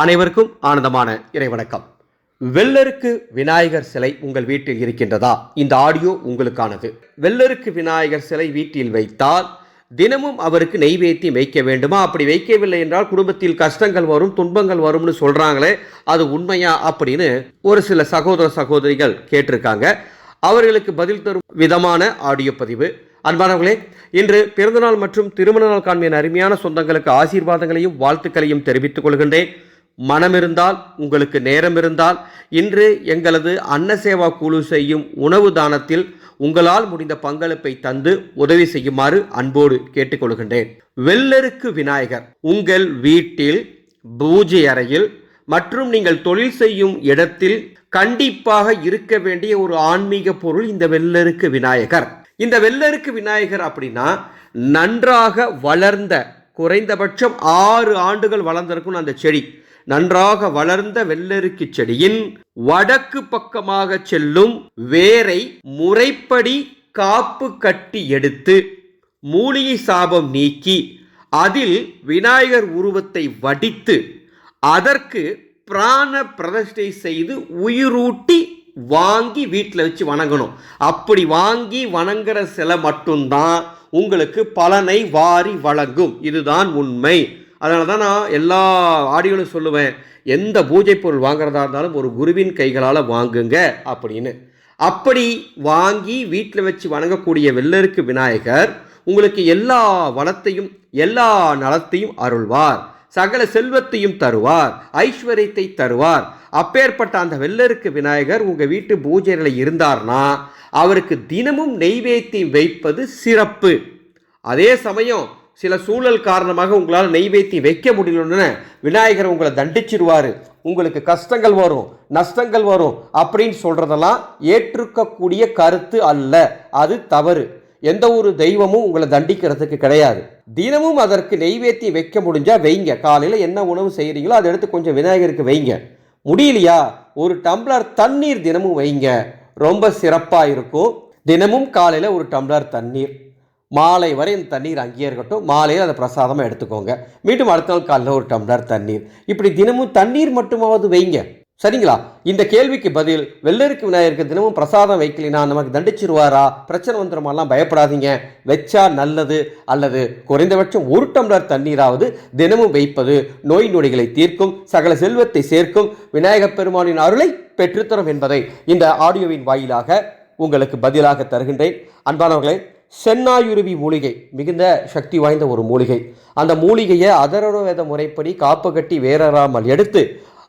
அனைவருக்கும் ஆனந்தமான இறைவணக்கம். வெள்ளருக்கு விநாயகர் சிலை உங்கள் வீட்டில் இருக்கின்றதா? இந்த ஆடியோ உங்களுக்கானது. வெள்ளருக்கு விநாயகர் சிலை வீட்டில் வைத்தால் தினமும் அவருக்கு நெய்வேத்தியம் வைக்க வேண்டுமா? அப்படி வைக்கவில்லை என்றால் குடும்பத்தில் கஷ்டங்கள் வரும் துன்பங்கள் வரும்னு சொல்கிறாங்களே அது உண்மையா அப்படின்னு ஒரு சில சகோதர சகோதரிகள் கேட்டிருக்காங்க. அவர்களுக்கு பதில் தரும் விதமான ஆடியோ பதிவு. அன்பானவர்களே இன்று பிறந்தநாள் மற்றும் திருமண நாள் காண்பின் அருமையான சொந்தங்களுக்கு ஆசீர்வாதங்களையும் வாழ்த்துக்களையும் தெரிவித்துக் கொள்கின்றேன். மனம் இருந்தால் உங்களுக்கு நேரம் இருந்தால் இன்று எங்களது அன்னசேவா குழு செய்யும் உணவு தானத்தில் உங்களால் முடிந்த பங்களிப்பை தந்து உதவி செய்யுமாறு அன்போடு கேட்டுக்கொள்கின்றேன். வெள்ளருக்கு விநாயகர் உங்கள் வீட்டில் பூஜை அறையில் மற்றும் நீங்கள் தொழில் செய்யும் இடத்தில் கண்டிப்பாக இருக்க வேண்டிய ஒரு ஆன்மீக பொருள் இந்த வெள்ளருக்கு விநாயகர். இந்த வெள்ளருக்கு விநாயகர் அப்படின்னா நன்றாக வளர்ந்த குறைந்தபட்சம் ஆறு ஆண்டுகள் வளர்ந்திருக்கும் அந்த செடி. நன்றாக வளர்ந்த வெள்ளருக்கு செடியின் வடக்கு பக்கமாக செல்லும் வேரை முறைப்படி காப்பு கட்டி எடுத்து மூலிகை சாபம் நீக்கி அதில் விநாயகர் உருவத்தை வடித்து அதற்கு பிராண பிரதிஷ்டை செய்து உயிரூட்டி வாங்கி வீட்டில் வச்சு வணங்கணும். அப்படி வாங்கி வணங்குற சிலை மட்டும்தான் உங்களுக்கு பலனை வாரி வழங்கும். இதுதான் உண்மை. அதனால தான் நான் எல்லா ஆடியோலும் சொல்லுவேன் எந்த பூஜை பொருள் வாங்குறதா இருந்தாலும் ஒரு குருவின் கைகளால் வாங்குங்க அப்படின்னு. அப்படி வாங்கி வீட்டில் வச்சு வணங்கக்கூடிய வெள்ளருக்கு விநாயகர் உங்களுக்கு எல்லா வளத்தையும் எல்லா நலத்தையும் அருள்வார். சகல செல்வத்தையும் தருவார் ஐஸ்வர்யத்தை தருவார். அப்பேற்பட்ட அந்த வெள்ளருக்கு விநாயகர் உங்கள் வீட்டு பூஜையில் இருந்தார்னா அவருக்கு தினமும் நெய்வேத்தியம் வைப்பது சிறப்பு. அதே சமயம் சில சூழல் காரணமாக உங்களால் நெய்வேத்தி வைக்க முடியலன்னு விநாயகர் உங்களை தண்டிச்சிருவார் உங்களுக்கு கஷ்டங்கள் வரும் நஷ்டங்கள் வரும் அப்படின்னு சொல்கிறதெல்லாம் ஏற்றுக்கக்கூடிய கருத்து அல்ல. அது தவறு. எந்த ஒரு தெய்வமும் உங்களை தண்டிக்கிறதுக்கு கிடையாது. தினமும் அதற்கு நெய்வேத்தியம் வைக்க முடிஞ்சால் வைங்க. காலையில் என்ன உணவு செய்கிறீங்களோ அதை எடுத்து கொஞ்சம் விநாயகருக்கு வைங்க. முடியலையா? ஒரு டம்ளர் தண்ணீர் தினமும் வைங்க. ரொம்ப சிறப்பாக இருக்கும். தினமும் காலையில் ஒரு டம்ளர் தண்ணீர். மாலை வரை இந்த தண்ணீர் அங்கேயே இருக்கட்டும். மாலையில் அதை பிரசாதமாக எடுத்துக்கோங்க. மீண்டும் அடுத்த நாள் காலையில் ஒரு டம்ளர் தண்ணீர். இப்படி தினமும் தண்ணீர் மட்டுமாவது வைங்க. சரிங்களா? இந்த கேள்விக்கு பதில் வெள்ளருக்கு விநாயகருக்கு தினமும் பிரசாதம் வைக்கலினா நமக்கு தண்டிச்சிருவாரா? பிரச்சனை வந்துடுமாலாம் பயப்படாதீங்க. வச்சா நல்லது அல்லது குறைந்தபட்சம் ஒரு டம்ளர் தண்ணீராவது தினமும் வைப்பது நோய் நொடிகளை தீர்க்கும் சகல செல்வத்தை சேர்க்கும் விநாயகப் பெருமானின் அருளை பெற்றுத்தரும் என்பதை இந்த ஆடியோவின் வாயிலாக உங்களுக்கு பதிலாக தருகின்றேன். அன்பானவர்களே சென்னாயுருவி மூலிகை மிகுந்த சக்தி வாய்ந்த ஒரு மூலிகை. அந்த மூலிகையை அதரவேத முறைப்படி காப்பு கட்டி வேறறாமல் எடுத்து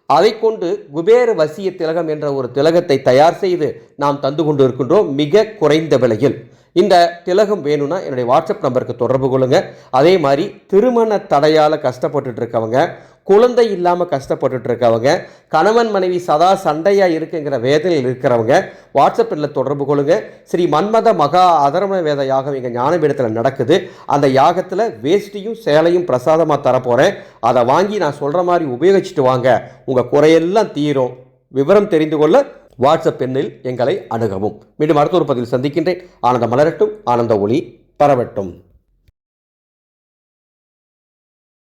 அதை கொண்டு குபேர வசிய திலகம் என்ற ஒரு திலகத்தை தயார் செய்து நாம் தந்து கொண்டு இருக்கின்றோம் மிக குறைந்த விலையில். இந்த திலகம் வேணும்னா என்னுடைய வாட்ஸ்அப் நம்பருக்கு தொடர்பு கொள்ளுங்கள் அதே மாதிரி திருமண தடையால் கஷ்டப்பட்டுட்டு இருக்கவங்க குழந்தை இல்லாமல் கஷ்டப்பட்டுட்டு இருக்கவங்க கணவன் மனைவி சதா சண்டையாக இருக்குங்கிற வேதனையில் இருக்கிறவங்க வாட்ஸ்அப்பில் தொடர்பு கொள்ளுங்க. ஸ்ரீ மன்மத மகா அதரமண வேத யாகம் எங்கள் ஞானபீடத்தில் நடக்குது. அந்த யாகத்தில் வேஷ்டியும் சேலையும் பிரசாதமாக தரப்போகிறேன் அதை வாங்கி நான் சொல்கிற மாதிரி உபயோகிச்சுட்டு வாங்க. உங்கள் குறையெல்லாம் தீரும். விவரம் தெரிந்து கொள்ள வாட்ஸ்அப் எண்ணில் எங்களை அணுகவும். மீண்டும் அடுத்த ஒரு பதிவில் சந்திக்கின்றேன். ஆனந்த மலரட்டும் ஆனந்த ஒளி பரவட்டும்.